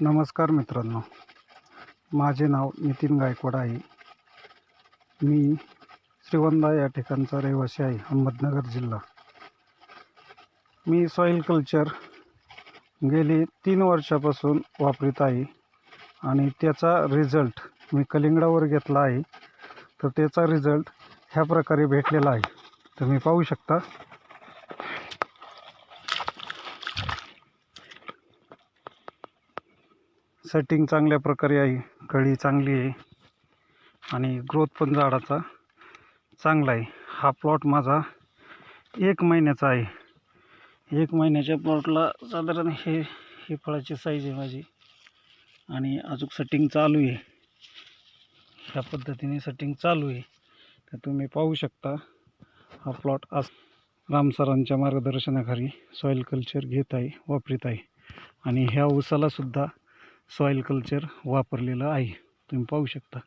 नमस्कार मित्रांनो. माझे नाव नितीन गायकवाड आहे. मी श्रीवंदा या ठिकाणचा रहिवासी आहे अहमदनगर जिल्हा. मी सॉईल कल्चर गेली तीन वर्षापासून वापरत आहे आणि त्याचा रिझल्ट मी कलिंगडावर घेतला आहे. तर त्याचा रिझल्ट ह्या प्रकारे भेटलेला आहे. तुम्ही पाहू शकता. सेटिंग चांगल्या प्रकारे आहे. कळी चांगली आहे. आणि ग्रोथ पण झाडाचा चांगला आहे. हा प्लॉट माझा एक महिन्याचा आहे. एक महिन्याच्या प्लॉटला साधारण हे ही फळाची साईज आहे माझी. आणि अजून सेटिंग चालू आहे. ह्या पद्धतीने सेटिंग चालू आहे. तर तुम्ही पाहू शकता हा प्लॉट आज राम सरांच्या मार्गदर्शनाखाली सॉईल कल्चर घेत आहे वापरीत आहे. आणि ह्या ऊसालासुद्धा सॉईल कल्चर वापरलेलं आहे. तुम्ही पाहू शकता.